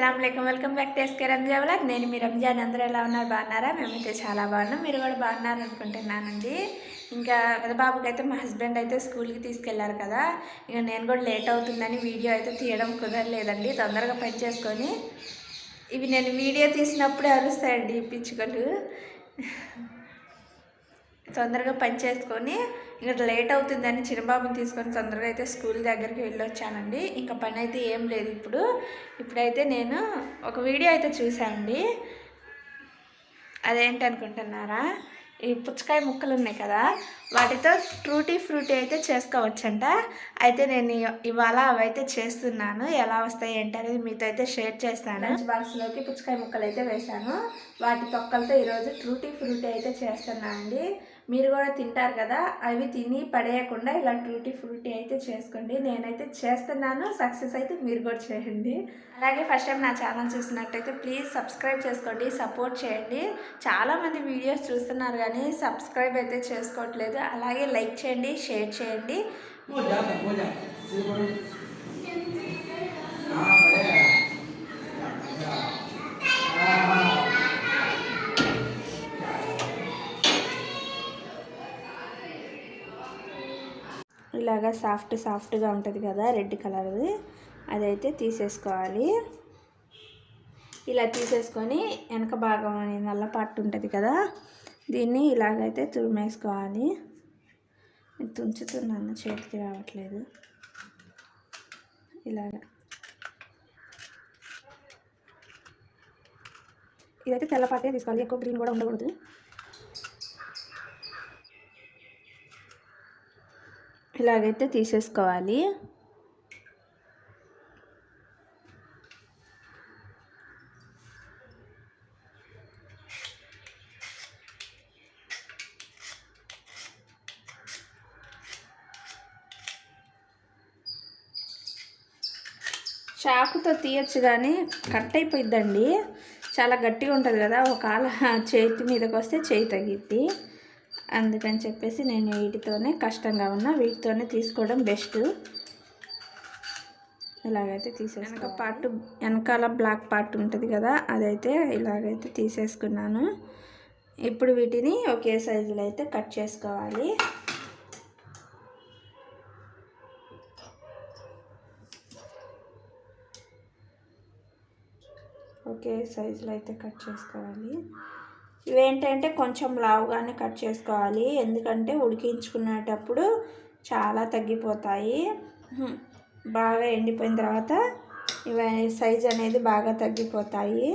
అస్సలం welcome back to SK Ranja vlog నేను మీ రంజాన్ అందరూ ఎలా ఉన్నారు? బాగున్నారా? మేమైతే చాలా బాగున్నాం. మీరు కూడా బాగున్నారు అనుకుంటున్నానండి. ఇంకా పెద్దబాబుకి అయితే మా హస్బెండ్ అయితే స్కూల్కి తీసుకెళ్ళారు కదా. ఇక నేను కూడా లేట్ అవుతుందని వీడియో అయితే తీయడం కుదరలేదండి. తొందరగా పని చేసుకొని ఇవి నేను వీడియో తీసినప్పుడే అరుస్తాయండి ఈ పిచ్చుకలు. తొందరగా పని చేసుకొని ఇంకా లేట్ అవుతుందని చిన్నబాబుని తీసుకొని తొందరగా అయితే స్కూల్ దగ్గరికి వెళ్ళొచ్చానండి. ఇంకా పని అయితే ఏం లేదు ఇప్పుడు. ఇప్పుడైతే నేను ఒక వీడియో అయితే చూశానండి. అదేంటి అనుకుంటున్నారా? ఈ పుచ్చకాయ ముక్కలు ఉన్నాయి కదా వాటితో ఫ్రూటీ ఫ్రూటీ అయితే చేసుకోవచ్చంట. అయితే నేను ఇవాళ అవైతే చేస్తున్నాను. ఎలా వస్తాయి ఏంటి అనేది మీతో అయితే షేర్ చేస్తాను. బాక్స్లోకి పుచ్చకాయ ముక్కలు అయితే వేశాను. వాటి తొక్కలతో ఈరోజు ఫ్రూటీ ఫ్రూటీ అయితే చేస్తున్నాను అండి మీరు కూడా తింటారు కదా అవి తిని పడేయకుండా ఇలా ట్రూటీ ఫ్రూటీ అయితే చేసుకోండి. నేనైతే చేస్తున్నాను సక్సెస్ అయితే మీరు కూడా చేయండి. అలాగే ఫస్ట్ టైం నా ఛానల్ చూసినట్టయితే ప్లీజ్ సబ్స్క్రైబ్ చేసుకోండి సపోర్ట్ చేయండి. చాలామంది వీడియోస్ చూస్తున్నారు కానీ సబ్స్క్రైబ్ అయితే చేసుకోవట్లేదు. అలాగే లైక్ చేయండి షేర్ చేయండి. ఇలాగా సాఫ్ట్ సాఫ్ట్గా ఉంటుంది కదా రెడ్ కలర్ది. అదైతే తీసేసుకోవాలి. ఇలా తీసేసుకొని వెనక భాగం అనే నల్ల పట్టు ఉంటుంది కదా దీన్ని ఇలాగైతే తురిమేసుకోవాలి. నేను తుంచుతున్నాను చేతికి రావట్లేదు. ఇలాగ. ఇదైతే తెల్ల తీసుకోవాలి ఎక్కువ గ్రీన్ కూడా ఉండకూడదు. ఇలాగైతే తీసేసుకోవాలి. చాకుతో తీయచ్చు కానీ కట్ అయిపోయిద్దండి. చాలా గట్టిగా ఉంటుంది కదా ఒకవేళ చేతి మీదకి వస్తే చేయి తగిద్ది అందుకని చెప్పేసి నేను వీటితోనే కష్టంగా ఉన్నా వీటితోనే తీసుకోవడం బెస్ట్. ఇలాగైతే తీసేసి వెనక పార్ట్. వెనకాల బ్లాక్ పార్ట్ ఉంటుంది కదా అదైతే ఇలాగైతే తీసేసుకున్నాను. ఇప్పుడు వీటిని ఒకే సైజులో అయితే కట్ చేసుకోవాలి. ఒకే సైజులో అయితే కట్ చేసుకోవాలి. ఇవేంటంటే కొంచెం లావుగానే కట్ చేసుకోవాలి. ఎందుకంటే ఉడికించుకునేటప్పుడు చాలా తగ్గిపోతాయి. బాగా ఎండిపోయిన తర్వాత ఇవి సైజ్ అనేది బాగా తగ్గిపోతాయి.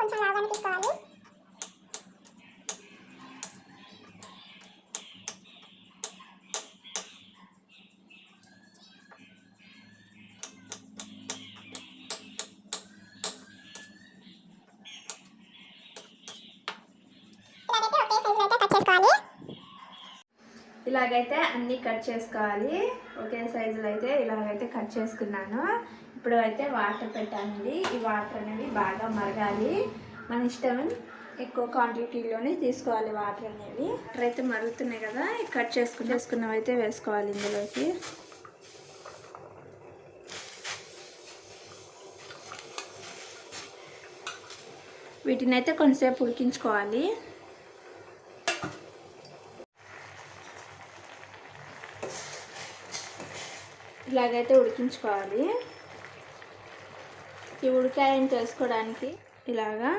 కొంచెం లాగానే తీసుకోవాలి. ఇలాగైతే కట్ చేసుకోవాలి అన్నీ కట్ చేసుకోవాలి. ఒకే సైజులో అయితే ఇలాగైతే కట్ చేసుకున్నాను. ఇప్పుడు అయితే వాటర్ పెట్టానండి ఈ వాటర్ అనేవి బాగా మరగాలి. మన ఇష్టం ఎక్కువ క్వాంటిటీలోనే తీసుకోవాలి వాటర్ అనేవి వాటర్ అయితే మరుగుతున్నాయి కదా కట్ చేసుకుని చేసుకున్నవి అయితే వేసుకోవాలి ఇందులోకి. వీటిని అయితే కొంతసేపు ఉడికించుకోవాలి. ఇలాగైతే ఉడికించుకోవాలి. ఈ ఉడికాయని చేసుకోవడానికి ఇలాగా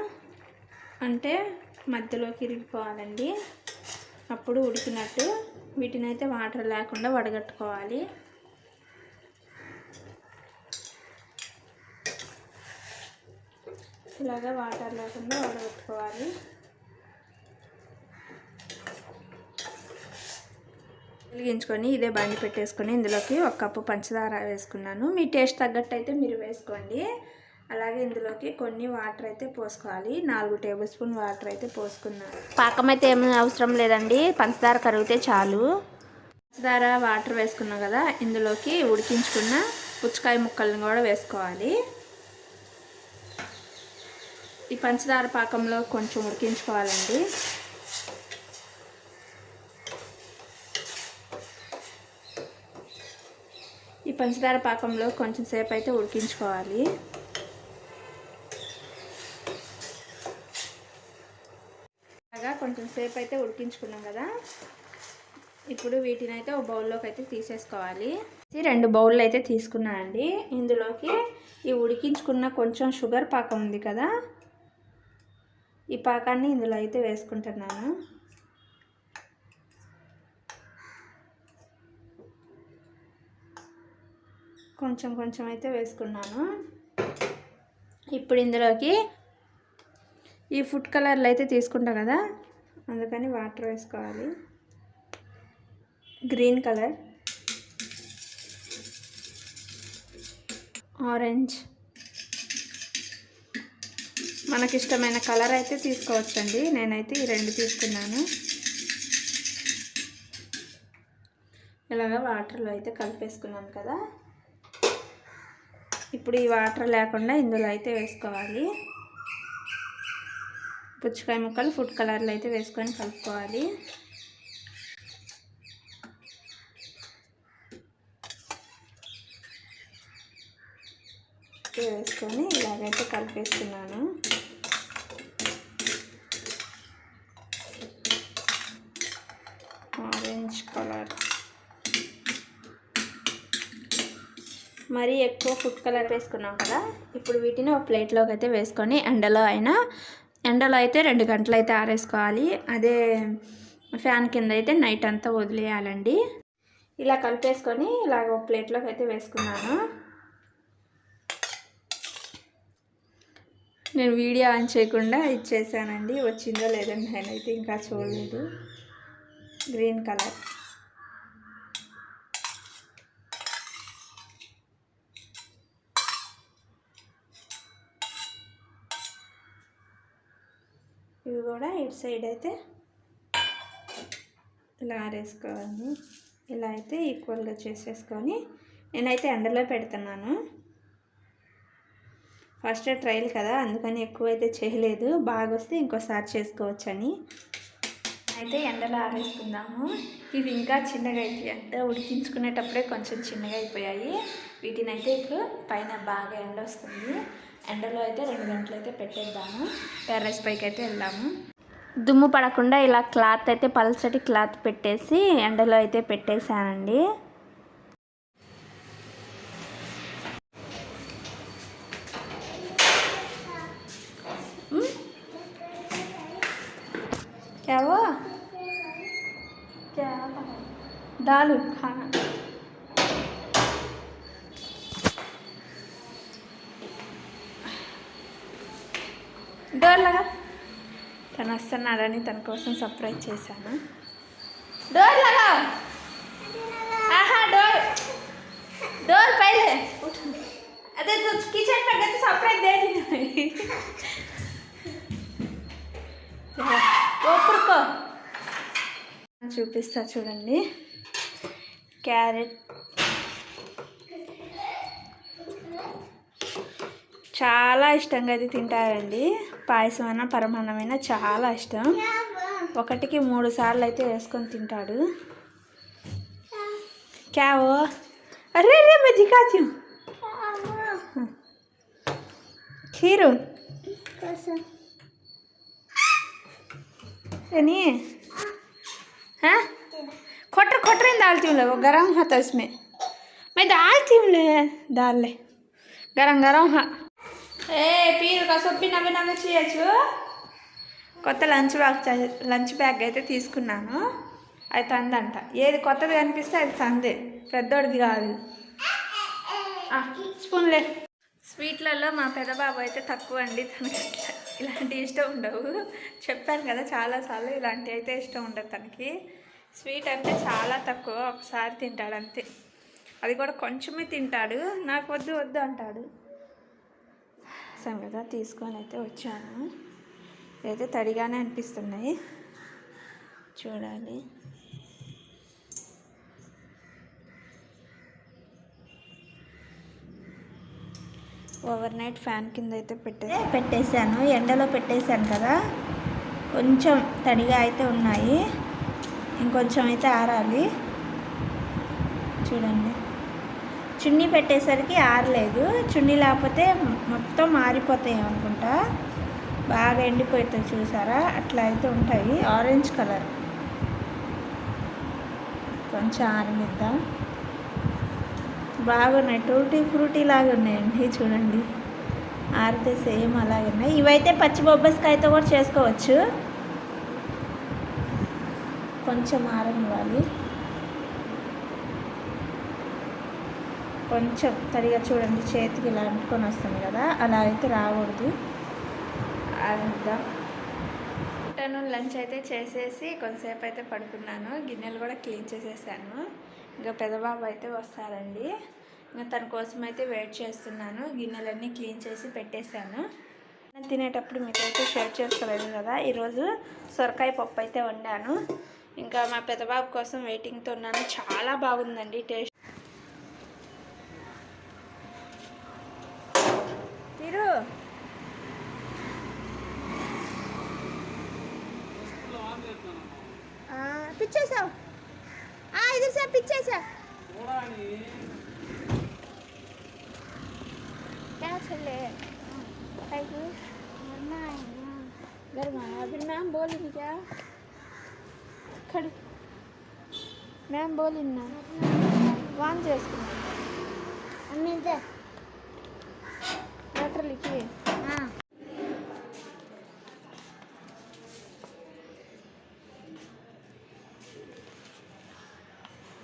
అంటే మధ్యలోకి ఇరిగిపోవాలండి. అప్పుడు ఉడికినట్టు వీటిని అయితే వాటర్ లేకుండా వడగట్టుకోవాలి. ఇలాగా వాటర్ లేకుండా వడగట్టుకోవాలి. వెలిగించుకొని ఇదే బండి పెట్టేసుకొని ఇందులోకి ఒక కప్పు పంచదార వేసుకున్నాను. మీ టేస్ట్ తగ్గట్టు అయితే మీరు వేసుకోండి. అలాగే ఇందులోకి కొన్ని వాటర్ అయితే పోసుకోవాలి. నాలుగు టేబుల్ స్పూన్ వాటర్ అయితే పోసుకున్నాను. పాకం అయితే ఏమీ అవసరం లేదండి. పంచదార కరిగితే చాలు. పంచదార వాటర్ వేసుకున్నాం కదా ఇందులోకి ఉడికించుకున్న పుచ్చకాయ ముక్కలను కూడా వేసుకోవాలి. ఈ పంచదార పాకంలో కొంచెం ఉడికించుకోవాలండి. ఈ పంచదార పాకంలో కొంచెం సేపు అయితే ఉడికించుకోవాలి. అలాగా కొంచెం సేపు అయితే ఉడికించుకున్నాం కదా. ఇప్పుడు వీటిని అయితే ఒక బౌల్లోకి అయితే తీసేసుకోవాలి. రెండు బౌళ్ళు అయితే తీసుకున్నానండి ఇందులోకి ఈ ఉడికించుకున్న కొంచెం షుగర్ పాకం ఉంది కదా. ఈ పాకాన్ని ఇందులో అయితే వేసుకుంటున్నాను. కొంచెం కొంచెం అయితే వేసుకున్నాను. ఇప్పుడు ఇందులోకి ఈ ఫుడ్ కలర్లు అయితే తీసుకుంటాం కదా అందుకని వాటర్ వేసుకోవాలి. Green colour orange. మనకిష్టమైన కలర్ అయితే తీసుకోవచ్చండి. నేనైతే ఈ రెండు తీసుకున్నాను. ఇలాగ వాటర్లో అయితే కలిపేసుకున్నాను కదా. ఇప్పుడు ఈ వాటర్ లేకుండా ఇందులో అయితే వేసుకోవాలి. పుచ్చకాయ ముక్కలు ఫుడ్ కలర్లో అయితే వేసుకొని కలుపుకోవాలి. వేసుకొని ఇలాగైతే కలిపేస్తున్నాను. Orange colour. మరీ ఎక్కువ ఫుడ్ కలర్ వేసుకున్నాం కదా ఇప్పుడు వీటిని ఒక ప్లేట్లోకి అయితే వేసుకొని ఎండలో అయినా ఎండలో అయితే రెండు గంటలు అయితే ఆరేసుకోవాలి. అదే ఫ్యాన్ కింద అయితే నైట్ అంతా వదిలేయాలండి. ఇలా కలిపేసుకొని ఇలాగ ఒక ప్లేట్లోకి అయితే వేసుకున్నాను. నేను వీడియో ఆన్ చేయకుండా ఇచ్చేసానండి. వచ్చిందో లేదో నేనైతే ఇంకా చూడలేదు. గ్రీన్ కలర్ ఇవి కూడా ఇటు సైడ్ అయితే ఇలా ఆరేసుకోవాలి ఇలా అయితే ఈక్వల్గా చేసేసుకొని నేనైతే ఎండలో పెడుతున్నాను. ఫస్ట్ ట్రయల్ కదా అందుకని ఎక్కువ అయితే చేయలేదు. బాగా వస్తే ఇంకోసారి చేసుకోవచ్చని. అయితే ఎండలో ఆరేసుకుందాము. ఇవి ఇంకా చిన్నగా అయిపోయాయి అంటే ఉడికించుకునేటప్పుడే కొంచెం చిన్నగా అయిపోయాయి. వీటిని అయితే ఇప్పుడు పైన బాగా ఎండ వస్తుంది ఎండలో అయితే రెండు గంటలు అయితే పెట్టేద్దాము టెర్రస్ పైకి అయితే వెళ్దాము దుమ్ము పడకుండా ఇలా క్లాత్ అయితే పల్చటి క్లాత్ పెట్టేసి ఎండలో అయితే పెట్టేశానండి हम्म? क्या वो क्या दाल खाना డోర్ లాగా. తను వస్తున్నాడని తన కోసం సర్ప్రైజ్ చేశాను. డోర్ లాగా. ఆహా డోర్. డోర్ పైలే అదే కిచెన్ పక్కన సర్ప్రైజ్ దేటి చూపిస్తా చూడండి. క్యారెట్ చాలా ఇష్టంగా అది తింటారండి పాయసం అయినా పరమాన్నమైనా చాలా ఇష్టం ఒకటికి మూడు సార్లు అయితే వేసుకొని తింటాడు क्या वो अरे अरे मैं दिखाती हूँ खीर नहीं हाँ खोटर खोटर ही डालती हूँ ले, वो गरम होता है इसमें मैं डालती हूँ ले डाल ले गरम गरम हाँ ఏ పీరు కసొప్పి నవ్వి నవ్వి చేయొచ్చు. కొత్త లంచ్ బ్యాగ్ లంచ్ బ్యాగ్ అయితే తీసుకున్నాను. అది తందంట. ఏది కొత్తది కనిపిస్తే అది తందే. పెద్దోడిది కాదు. స్పూన్లే. స్వీట్లలో మా పెద్దబాబు అయితే తక్కువ అండి. తనకి ఇలాంటివి ఇష్టం ఉండవు. చెప్పాను కదా చాలాసార్లు ఇలాంటివి అయితే ఇష్టం ఉండదు తనకి. స్వీట్ అంటే చాలా తక్కువ. ఒకసారి తింటాడు అంతే. అది కూడా కొంచెమే తింటాడు. నాకు వద్దు వద్దు అంటాడు. కదా తీసుకొని అయితే వచ్చాను. అయితే తడిగానే అనిపిస్తున్నాయి. చూడాలి. ఓవర్ నైట్ ఫ్యాన్ కింద అయితే పెట్టే పెట్టేశాను. ఎండలో పెట్టేశాను కదా. కొంచెం తడిగా అయితే ఉన్నాయి. ఇంకొంచెం అయితే ఆరాలి. చూడండి. చున్నీ పెట్టేసరికి ఆరలేదు. చున్నీ లేకపోతే మొత్తం ఆరిపోతాయి అనుకుంటా. బాగా ఎండిపోతాయి చూసారా? అట్లా అయితే ఉంటాయి. ఆరెంజ్ కలర్ కొంచెం ఆరనిద్దాం. బాగున్నాయి. టూటీ ఫ్రూటీ లాగా ఉన్నాయండి చూడండి. ఆరితే సేమ్ అలాగే ఉన్నాయి. ఇవైతే పచ్చి బొబ్బస్కాయతో కూడా చేసుకోవచ్చు. కొంచెం ఆరనివ్వాలి. కొంచెం తడిగా చూడండి చేతికి ఇలా అంటుకొని వస్తుంది కదా అలా అయితే రాకూడదు. ఆరిద్దాం ఆఫ్టర్నూన్ లంచ్ అయితే చేసేసి కొంతసేపు అయితే పడుకున్నాను. గిన్నెలు కూడా క్లీన్ చేసేసాను. ఇంకా పెద్దబాబు అయితే వస్తారండి. ఇంకా తన కోసం అయితే వెయిట్ చేస్తున్నాను. గిన్నెలన్నీ క్లీన్ చేసి పెట్టేశాను. తినేటప్పుడు మీతో అయితే షేర్ చేసుకోలేదు కదా ఈరోజు సొరకాయ పప్పు అయితే వండాను. ఇంకా మా పెద్దబాబు కోసం వెయిటింగ్తో ఉన్నాను. చాలా బాగుందండి టేస్ట్. తిరు పిచ్చేసావు ఇది సార్ పిచ్చేసా क्या चले आइए घर में आया फिर मैम बोलेगी क्या खड़ी मैम बोली ना వాన్ చేసుకున్నాను అన్నీ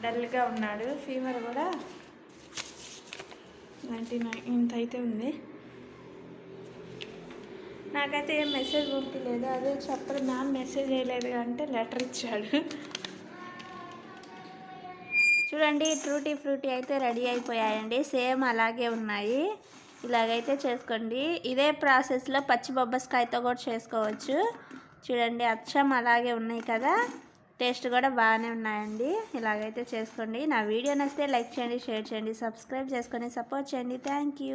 డల్గా ఉన్నాడు. ఫీవర్ కూడా నైంటీ నైన్ ఇంత అయితే ఉంది. నాకైతే ఏం మెసేజ్ పంపించలేదు అదే చెప్పరు. మ్యామ్ మెసేజ్ చేయలేదు అంటే లెటర్ ఇచ్చాడు. చూడండి ట్రూటీ ఫ్రూటీ అయితే రెడీ అయిపోయాయండి. సేమ్ అలాగే ఉన్నాయి. ఇలాగైతే చేసుకోండి. ఇదే ప్రాసెస్లో పచ్చి బొబ్బస్కాయతో కూడా చేసుకోవచ్చు. చూడండి అచ్చం అలాగే ఉన్నాయి కదా. టేస్ట్ కూడా బాగానే ఉన్నాయండి. ఇలాగైతే చేసుకోండి. నా వీడియో నచ్చితే లైక్ చేయండి షేర్ చేయండి సబ్స్క్రైబ్ చేసుకొని సపోర్ట్ చేయండి. Thank you.